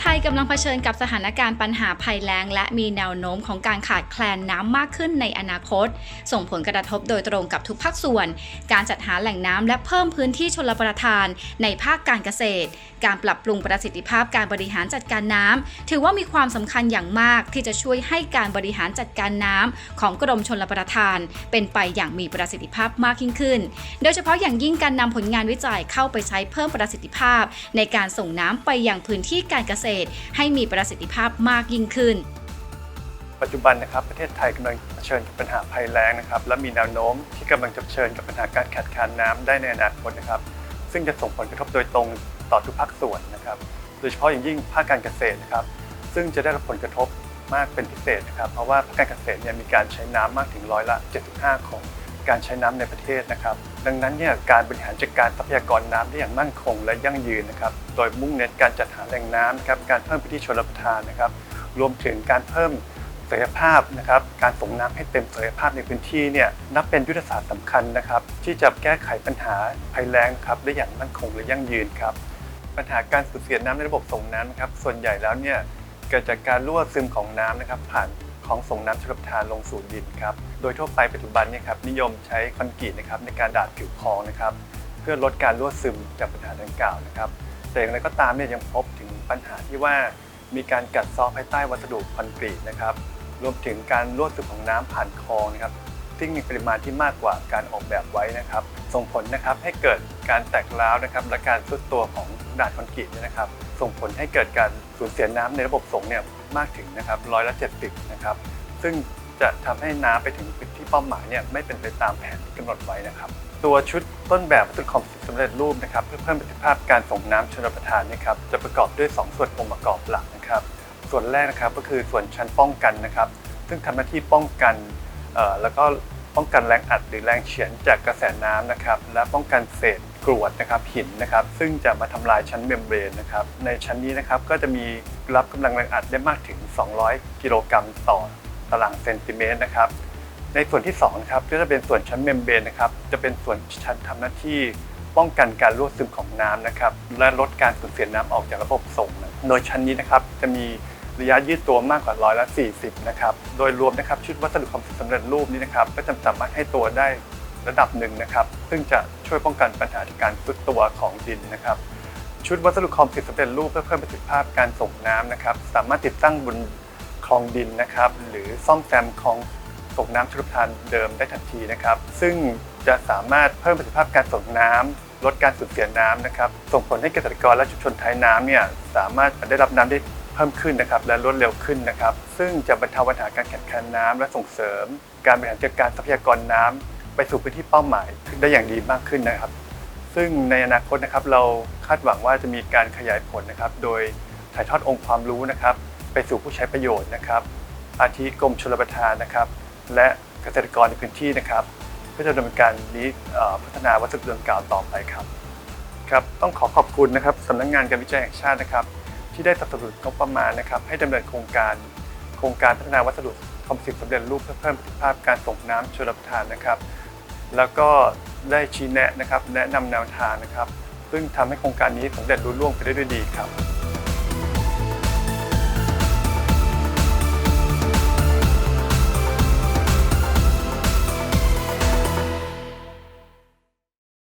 ไทยกำลังเผชิญกับสถานการณ์ปัญหาภัยแล้ง และมีแนวโน้มของการขาดแคลนน้ำมากขึ้นในอนาคต ส่งผลกระทบโดยตรงกับทุกภาคส่วน การจัดหาแหล่งน้ำและเพิ่มพื้นที่ชลประทานในภาคการเกษตร การปรับปรุงประสิทธิภาพการบริหารจัดการน้ำถือว่ามีความสำคัญอย่างมากที่จะช่วยให้การบริหารจัดการน้ำของกรมชลประทาน เป็นไปอย่างมีประสิทธิภาพมากยิ่งขึ้น โดยเฉพาะอย่างยิ่งการนำผลงานวิจัยเข้าไปใช้เพิ่มประสิทธิภาพ ในการส่งน้ำไปยังพื้นที่การเกษตรให้มีประสิทธิภาพมากยิ่งขึ้น ปัจจุบันนะครับประเทศไทยกำลังเผชิญกับปัญหาภัยแล้งนะครับ และมีแนวโน้มที่กำลังจะเผชิญกับปัญหาการขาดแคลนน้ำได้ในอนาคตนะครับ ซึ่งจะส่งผลกระทบโดยตรงต่อทุกภาคส่วนนะครับ โดยเฉพาะอย่างยิ่งภาคการเกษตรนะครับ ซึ่งจะได้รับผลกระทบมากเป็นพิเศษนะครับ เพราะว่าภาคการเกษตรเนี่ยมีการใช้น้ำมากถึงร้อยละ 75 ของ การใช้น้ำในประเทศนะครับ ดังนั้นเนี่ยการบริหารจัดการทรัพยากรน้ำได้อย่างมั่นคงและยั่งยืนนะครับ โดยมุ่งเน้นการจัดหาแหล่งน้ำนะครับ การเพิ่มพื้นที่ชลประทานนะครับ รวมถึงการเพิ่มศักยภาพนะครับ การส่งน้ำให้เต็มศักยภาพในพื้นที่เนี่ยนับเป็นยุทธศาสตร์สำคัญนะครับ ที่จะแก้ไขปัญหาภัยแล้งครับได้อย่างมั่นคงและยั่งยืนครับ ปัญหาการสูญเสียน้ำในระบบส่งน้ำนะครับ ส่วนใหญ่แล้วเนี่ยเกิดจากการรั่วซึมของน้ำนะครับ ผ่าน ของส่งน้ำชลประทานลงสู่ดินครับ โดยทั่วไปปัจจุบันเนี่ยครับนิยมใช้คอนกรีตนะครับในการดาดผิวคลองนะครับ เพื่อลดการรั่วซึมจากปัญหาดังกล่าวนะครับ แต่อย่างไรก็ตามเนี่ยยังพบถึงปัญหาที่ว่ามีการกัดเซาะภายใต้วัสดุคอนกรีตนะครับ รวมถึงการรั่วซึมของน้ำผ่านคลองนะครับซึ่งมีปริมาณที่มากกว่าการออกแบบไว้นะครับ ส่งผลนะครับให้เกิดการแตกร้าวนะครับ และการทรุดตัวของดาดคอนกรีตเนี่ยนะครับ ส่งผลให้เกิดการสูญเสียน้ำในระบบส่งเนี่ย มากถึงนะครับร้อยละเจ็ดสิบนะครับ ซึ่งจะทำให้น้ำไปถึงพื้นที่เป้าหมายเนี่ยไม่เป็นไปตามแผนที่กำหนดไว้นะครับ ตัวชุดต้นแบบวัสดุคอมพิวสำเร็จรูปนะครับเพื่อเพิ่มประสิทธิภาพการส่งน้ำชนประทานนะครับจะประกอบด้วย 2 ส่วนองค์ประกอบหลักนะครับ ส่วนแรกนะครับก็คือส่วนชั้นป้องกันนะครับ ซึ่งทำหน้าที่ป้องกันแล้วก็ ป้องกันแรงอัดหรือแรงเฉือนจากกระแสน้ำนะครับและป้องกันเศษกรวดนะครับหินนะครับซึ่งจะมาทำลายชั้นเมมเบรนนะครับในชั้นนี้นะครับก็จะมีรับกำลังแรงอัดได้มากถึง 200 กิโลกรัมต่อตารางเซนติเมตรนะครับในส่วนที่2นะครับก็จะเป็นส่วนชั้นเมมเบรนนะครับจะเป็นส่วนชั้นทำหน้าที่ป้องกันการรั่วซึมของน้ำนะครับและลดการสูญเสียน้ำออกจากระบบส่งนะโดยชั้นนี้นะครับจะมี ระยะยืดตัวมากกว่าร้อยละ 40 นะครับ โดยรวมนะครับชุดวัสดุคอมพิวสำเร็จรูปนี้นะครับก็จะสามารถให้ตัวได้ระดับหนึ่งนะครับ ซึ่งจะช่วยป้องกันปัญหาการทรุดตัวของดินนะครับ ชุดวัสดุคอมพิวสำเร็จรูปเพื่อเพิ่มประสิทธิภาพการส่งน้ำนะครับ สามารถติดตั้งบนคลองดินนะครับ หรือซ่อมแซมคลองส่งน้ำชลประทานเดิมได้ทันทีนะครับ ซึ่งจะสามารถเพิ่มประสิทธิภาพการส่งน้ำลดการสูญเสียน้ำนะครับ ส่งผลให้เกษตรกรและชุมชนท้ายน้ำเนี่ยสามารถได้รับน้ำได้ เพิ่มขึ้นนะครับและรวดเร็วขึ้นนะครับ ซึ่งจะบรรเทาปัญหาการแข่งขันน้ำและส่งเสริม การบริหารจัดการทรัพยากรน้ำไปสู่พื้นที่เป้าหมายได้อย่างดีมากขึ้นนะครับ ซึ่งในอนาคตนะครับเราคาดหวังว่าจะมีการขยายผลนะครับ โดยถ่ายทอดองค์ความรู้นะครับ ไปสู่ผู้ใช้ประโยชน์นะครับ อาทิกรมชลประทานนะครับ และเกษตรกรในพื้นที่นะครับเพื่อจะดำเนินการนี้พัฒนาวัสดุดังกล่าวต่อไปครับครับต้องขอขอบคุณนะครับสำนักงานการวิจัยแห่งชาตินะครับ ที่ได้สนับสนุนงบประมาณนะครับให้ดำเนินโครงการ โครงการพัฒนาวัสดุคอมพิวสำเร็จรูปเพื่อเพิ่มประสิทธิภาพการส่งน้ำชลประทานนะครับ แล้วก็ได้ชี้แนะนะครับแนะนำแนวทางนะครับ ซึ่งทำให้โครงการนี้สำเร็จรุ่ร่วงไปได้ด้วยดีครับ